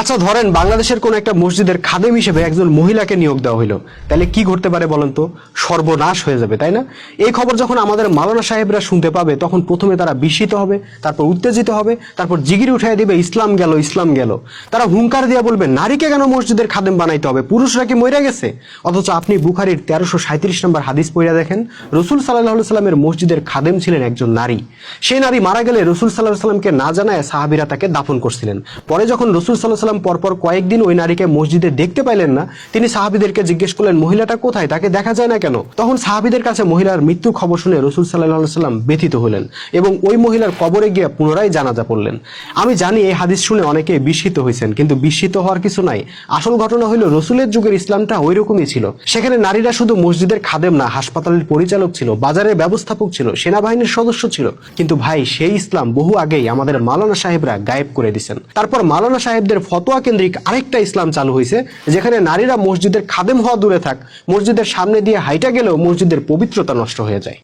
আচ্ছা ধরেন বাংলাদেশের কোন একটা মসজিদের খাদেম হিসেবে একজন মহিলাকে নিয়োগ দেওয়া হইল। তাহলে কি ঘটতে পারে বলেন তো? সর্বনাশ হয়ে যাবে, তাই না? এই খবর যখন আমাদের মালানা সাহেবরা শুনতে পাবে, তখন প্রথমে তারা বিস্মিত হবে, তারপর উত্তেজিত হবে, তারপর জিগির উঠাই দিবে, ইসলাম গেল ইসলাম গেল। তারা হুঙ্কার দিয়া বলবে, নারীকে কেন মসজিদের খাদেম বানাইতে হবে? পুরুষরা কি মরে গেছে? অথচ আপনি বুখারির তেরোশো সাঁত্রিশ নম্বর হাদিস পড়িয়া দেখেন, রসুল সাল্লাহ সাল্লামের মসজিদের খাদেম ছিলেন একজন নারী। সেই নারী মারা গেলে রসুল সাল্লাহ সাল্লামকে না জানায় সাহাবিরা তাকে দাফন করছিলেন। পরে যখন রসুল সাল্লাহ সাল্লাম পরপর কয়েকদিন ওই নারীকে মসজিদে দেখতে পাইলেন না। তিনি সাহাবিদেরকে জিজ্ঞেস করলেন, মহিলাটা কোথায়? তাকে দেখা যায় না কেন? তখন সাহাবিদের কাছে মহিলার মৃত্যুর খবর শুনে রসুল সাল্লাহ সাল্লাম ব্যথিত হলেন এবং ওই মহিলার কবরে গিয়ে পুনরায় জানাজা পড়লেন। আমি জানি এই হাদিস শুনে অনেকে বিস্মিত হয়েছেন, কিন্তু বিস্মিত হওয়ার কিছু নাই। আসল ঘটনা হলো, রসুলের যুগের ইসলামটা ওই রকমই ছিল। সেখানে নারীরা শুধু মসজিদের খাদেম না, হাসপাতালের পরিচালক ছিল, বাজারের ব্যবস্থাপক ছিল, সেনাবাহিনীর সদস্য ছিল। কিন্তু ভাই, সেই ইসলাম বহু আগেই আমাদের মালানা সাহেবরা গায়েব করে দিছেন তারপর মালানা সাহেবদের ফতোয়া কেন্দ্রিক আরেকটা ইসলাম চালু হয়েছে যেখানে নারীরা মসজিদের খাদেম হওয়া দূরে থাক, মসজিদের সামনে দিয়ে হাইটা গেলেও মসজিদের পবিত্রতা নষ্ট হয়ে যায়।